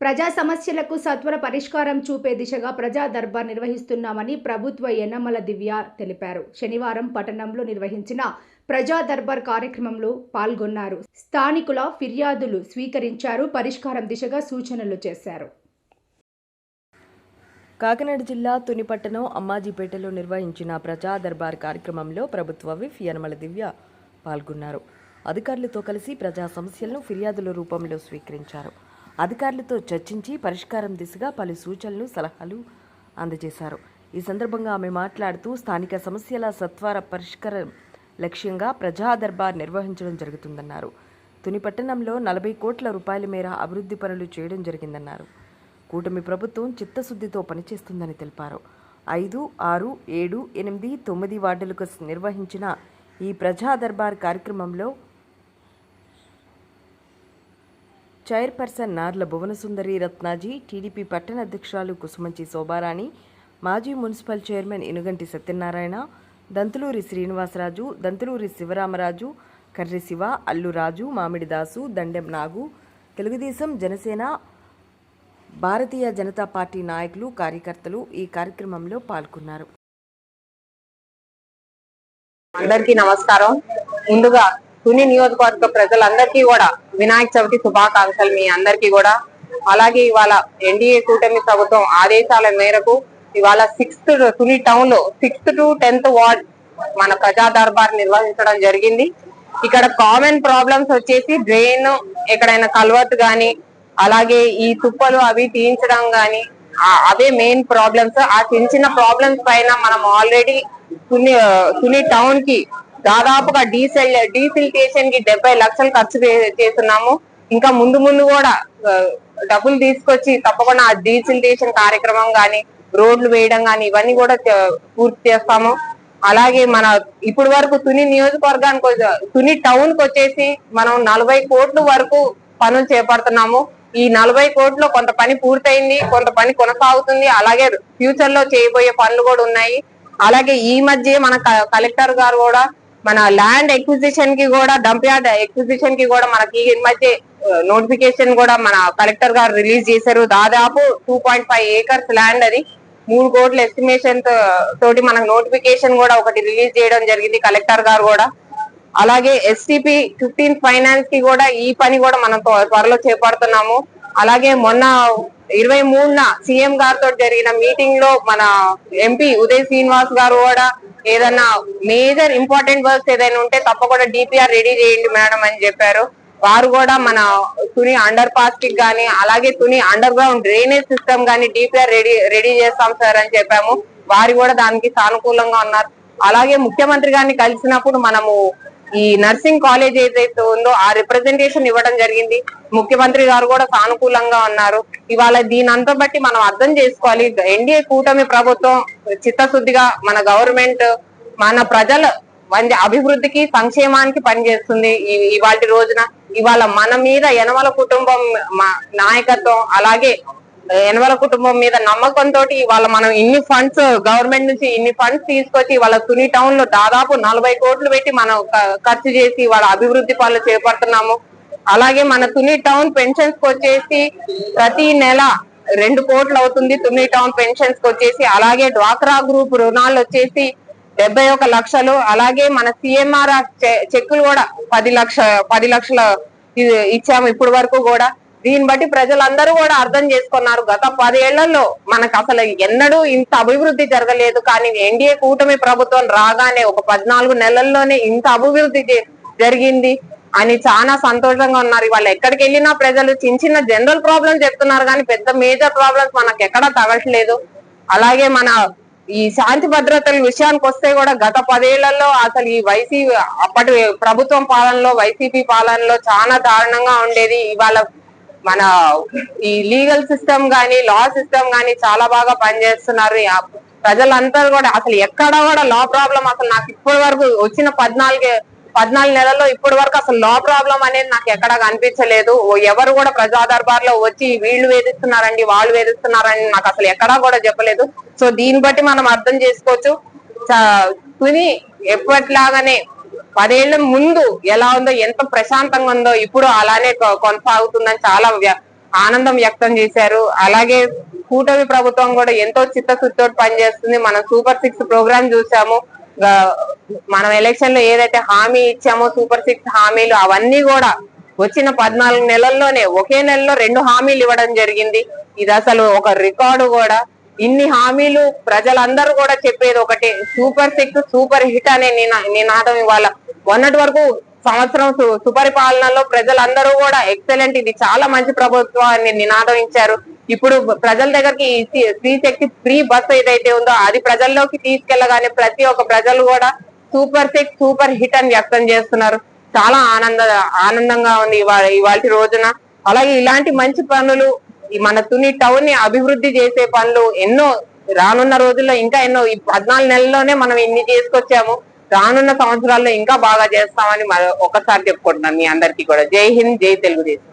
ప్రజా సమస్యలకు సత్వర పరిష్కారం చూపే దిశగా ప్రజా దర్బార్ నిర్వహిస్తున్నామని ప్రభుత్వ యనమల దివ్య తెలిపారు. శనివారం పట్టణంలో నిర్వహించిన ప్రజా దర్బార్ కార్యక్రమంలో పాల్గొన్నారు. స్థానికుల ఫిర్యాదులు స్వీకరించారు. పరిష్కారం దిశగా సూచనలు చేశారు. కాకినాడ జిల్లా తునిపట్టణం అమ్మాజీపేటలో నిర్వహించిన ప్రజా దర్బార్ కార్యక్రమంలో ప్రభుత్వ విఫ్ యనమల దివ్య పాల్గొన్నారు. అధికారులతో కలిసి ప్రజా సమస్యలను ఫిర్యాదుల రూపంలో స్వీకరించారు. అధికారులతో చర్చించి పరిష్కారం దిశగా పలు సూచనలు సలహాలు అందజేశారు. ఈ సందర్భంగా ఆమె మాట్లాడుతూ స్థానిక సమస్యల సత్వర పరిష్కారం లక్ష్యంగా ప్రజా దర్బార్ నిర్వహించడం జరుగుతుందన్నారు. తుని పట్టణంలో నలభై కోట్ల రూపాయల మేర అభివృద్ధి పనులు చేయడం జరిగిందన్నారు. కూటమి ప్రభుత్వం చిత్తశుద్ధితో పనిచేస్తుందని తెలిపారు. ఐదు ఆరు ఏడు ఎనిమిది తొమ్మిది వార్డులకు నిర్వహించిన ఈ ప్రజా దర్బార్ కార్యక్రమంలో చైర్పర్సన్ నార్ల భువనసుందరి రత్నాజీ టీడీపీ పట్టణ అధ్యక్షురాలు కుసుమంచి శోభారాణి మాజీ municipal chairman Inuganti Satyanarayana Dantuluri Srinivasaraju Dantuluri Sivaramaraju Karri Siva Alluraju Mamididasu Dandem Nagu Telugu Desam Janasena Bharatiya Janata party నాయకులు కార్యకర్తలు ఈ కార్యక్రమంలో పాల్గొన్నారు. అందరికీ నమస్కారం. ముందుగా తుని నియోజకవర్గ ప్రజలందరికీ కూడా వినాయక చవితి శుభాకాంక్షలు మీ అందరికీ కూడా. అలాగే ఇవాళ ఎన్డీఏ కూటమి ప్రభుత్వం ఆదేశాల మేరకు ఇవాళ సిక్స్త్ తుని టౌన్లో సిక్స్త్ టు టెన్త్ వార్డ్ మన ప్రజా దర్బార్ నిర్వహించడం జరిగింది. ఇక్కడ కామన్ ప్రాబ్లమ్స్ వచ్చేసి డ్రైన్ ఎక్కడైనా కల్వర్ట్ గాని అలాగే ఈ తుప్పలు అవి తీయించడం గాని అదే అవే మెయిన్ ప్రాబ్లమ్స్. ఆ చిన్న చిన్న ప్రాబ్లమ్స్ పైన మనం ఆల్రెడీ తుని తుని టౌన్కి దాదాపుగా డీసెల్ డీసిల్టేషన్కి డెబ్బై లక్షలు ఖర్చు చే- చేస్తున్నాము. ఇంకా ముందు ముందు కూడా డబ్బులు తీసుకొచ్చి తప్పకుండా ఆ డీసిల్టేషన్ కార్యక్రమం గాని రోడ్లు వేయడం గాని ఇవన్నీ కూడా పూర్తి చేస్తాము. అలాగే మన ఇప్పటి వరకు తుని నియోజకవర్గానికి తుని టౌన్కి వచ్చేసి మనం నలభై కోట్ల వరకు పనులు చేపడుతున్నాము. ఈ నలభై కోట్లు కొంత పని పూర్తయింది కొంత పని కొనసాగుతుంది. అలాగే ఫ్యూచర్లో చేయబోయే పనులు కూడా ఉన్నాయి. అలాగే ఈ మధ్య మన క- కలెక్టర్ గారు కూడా మన ల్యాండ్ ఎక్విజిషన్కి కూడా డంప్ యార్డ్ ఎక్విజిషన్కి కూడా మనకి ఈ మధ్య నోటిఫికేషన్ కూడా మన కలెక్టర్ గారు రిలీజ్ చేశారు. దాదాపు two point five acres land అది. మూడు కోట్ల ఎస్టిమేషన్ తోటి మనకు నోటిఫికేషన్ కూడా ఒకటి రిలీజ్ చేయడం జరిగింది కలెక్టర్ గారు కూడా. అలాగే ఎస్సిపి ఫిఫ్టీన్ ఫైనాన్స్కి కూడా ఈ పని కూడా మనం త్వరలో చేపడుతున్నాము. అలాగే మొన్న ఇరవై మూడున సీఎం గారితో జరిగిన మీటింగ్లో మన ఎంపీ ఉదయ్ శ్రీనివాస్ గారు కూడా ఏదన్నా మేజర్ ఇంపార్టెంట్ వర్క్స్ ఏదైనా ఉంటే తప్పకుండా డిపిఆర్ రెడీ చేయండి మేడం అని చెప్పారు. వారు కూడా మన తుని అండర్ పాస్కి గానీ అలాగే Tuni underground drainage system గానీ డిపిఆర్ రెడీ రెడీ చేస్తాం సార్ అని చెప్పాము. వారు కూడా దానికి సానుకూలంగా ఉన్నారు. అలాగే ముఖ్యమంత్రి గారిని కలిసినప్పుడు మనము ఈ నర్సింగ్ కాలేజ్ ఏదైతే ఉందో ఆ రిప్రజెంటేషన్ ఇవ్వడం జరిగింది. ముఖ్యమంత్రి గారు కూడా సానుకూలంగా ఉన్నారు. ఇవాళ దీని అంతా బట్టి మనం అర్థం చేసుకోవాలి. ఎన్డీఏ కూటమి ప్రభుత్వం చిత్తశుద్ధిగా మన గవర్నమెంట్ మన ప్రజల వంటి అభివృద్ధికి సంక్షేమానికి పనిచేస్తుంది ఇవాటి రోజున. ఇవాళ మన మీద యనమల కుటుంబం నాయకత్వం అలాగే యనమల కుటుంబం మీద నమ్మకంతో ఇవాళ మనం ఇన్ని ఫండ్స్ గవర్నమెంట్ నుంచి ఇన్ని ఫండ్స్ తీసుకొచ్చి వాళ్ళ తుని టౌన్లో దాదాపు నలభై కోట్లు పెట్టి మనం ఖర్చు చేసి వాళ్ళ అభివృద్ధి పనులు చేపడుతున్నాము. అలాగే మన తుని టౌన్ పెన్షన్స్కి వచ్చేసి ప్రతి నెల రెండు కోట్లు అవుతుంది తుని టౌన్ పెన్షన్స్కి వచ్చేసి. అలాగే డ్వాక్రా గ్రూప్ రుణాలు వచ్చేసి డెబ్బై ఒక లక్షలు. అలాగే మన సిఎంఆర్ చెక్కులు కూడా పది లక్ష పది లక్షల ఇచ్చాము ఇప్పటి వరకు కూడా. దీన్ని బట్టి ప్రజలందరూ కూడా అర్థం చేసుకున్నారు. గత పదేళ్ళలో మనకు అసలు ఎన్నడూ ఇంత అభివృద్ధి జరగలేదు. కానీ ఎన్డీఏ కూటమి ప్రభుత్వం రాగానే ఒక పద్నాలుగు నెలల్లోనే ఇంత అభివృద్ధి జరిగింది అని చాలా సంతోషంగా ఉన్నారు. ఇవాళ ఎక్కడికి వెళ్ళినా ప్రజలు చిన్న చిన్న జనరల్ ప్రాబ్లమ్స్ చెప్తున్నారు. కానీ పెద్ద మేజర్ ప్రాబ్లమ్స్ మనకు ఎక్కడా తగట్లేదు. అలాగే మన ఈ శాంతి భద్రతల విషయానికి వస్తే కూడా గత పదేళ్ళలో అసలు ఈ వైసీపీ అప్పటి ప్రభుత్వం పాలనలో వైసీపీ పాలనలో చాలా దారుణంగా ఉండేది. ఇవాళ మన ఈ లీగల్ సిస్టమ్ గానీ లా సిస్టమ్ గానీ చాలా బాగా పనిచేస్తున్నారు. ప్రజలంతా ప్రజలందరూ కూడా అసలు ఎక్కడ కూడా లా ప్రాబ్లం అసలు నాకు ఇప్పటి వరకు వచ్చిన పద్నాలుగు పద్నాలుగు నెలల్లో ఇప్పటి వరకు అసలు లా ప్రాబ్లం అనేది నాకు ఎక్కడా కనిపించలేదు. ఓ ఎవరు కూడా ప్రజా దర్బార్లో వచ్చి వీళ్ళు వేధిస్తున్నారండి వాళ్ళు వేధిస్తున్నారని నాకు అసలు ఎక్కడా కూడా చెప్పలేదు. సో దీన్ని బట్టి మనం అర్థం చేసుకోవచ్చు. చ- తుని ఎప్పటిలాగానే పదేళ్ళ ముందు ఎలా ఉందో ఎంత ప్రశాంతంగా ఉందో ఇప్పుడు అలానే కొ- కొనసాగుతుందని చాలా వ్య- ఆనందం వ్యక్తం చేశారు. అలాగే కూటమి ప్రభుత్వం కూడా ఎంతో చిత్తశుద్ధితో పనిచేస్తుంది. మనం సూపర్ సిక్స్ ప్రోగ్రామ్ చూసాము. మనం ఎలక్షన్లో ఏదైతే హామీ ఇచ్చామో సూపర్ సిక్స్ హామీలు అవన్నీ కూడా వచ్చిన పద్నాలుగు నెలల్లోనే ఒకే నెలలో రెండు హామీలు ఇవ్వడం జరిగింది. ఇది అసలు ఒక రికార్డు కూడా. ఇన్ని హామీలు ప్రజలందరూ కూడా చెప్పేది ఒకటి. సూపర్ సిక్స్ సూపర్ హిట్ అనే నినాదం ఇవాళ. మొన్నటి వరకు సంవత్సరం సు- సుపరిపాలనలో ప్రజలందరూ కూడా ఎక్సలెంట్. ఇది చాలా మంచి ప్రభుత్వం అని నినాదం ఇచ్చారు. ఇప్పుడు ప్రజల దగ్గరికి ఈ స్త్రీ శక్తి ఫ్రీ బస్ ఏదైతే ఉందో అది ప్రజల్లోకి తీసుకెళ్ళగానే ప్రతి ఒక్క ప్రజలు కూడా సూపర్ సిక్స్ సూపర్ హిట్ అని వ్యక్తం చేస్తున్నారు. చాలా ఆనంద ఆనందంగా ఉంది ఇవాళ ఇవాళ రోజున. అలాగే ఇలాంటి మంచి పనులు మన తుని టౌన్ని అభివృద్ధి చేసే పనులు ఎన్నో రానున్న రోజుల్లో ఇంకా ఎన్నో ఈ పద్నాలుగు నెలల్లోనే మనం ఇన్ని చేసుకొచ్చాము రానున్న సంవత్సరాల్లో ఇంకా బాగా చేస్తామని మరి ఒకసారి చెప్పుకుంటున్నాను మీ అందరికీ కూడా. జై హింద్ జై తెలుగుదేశం.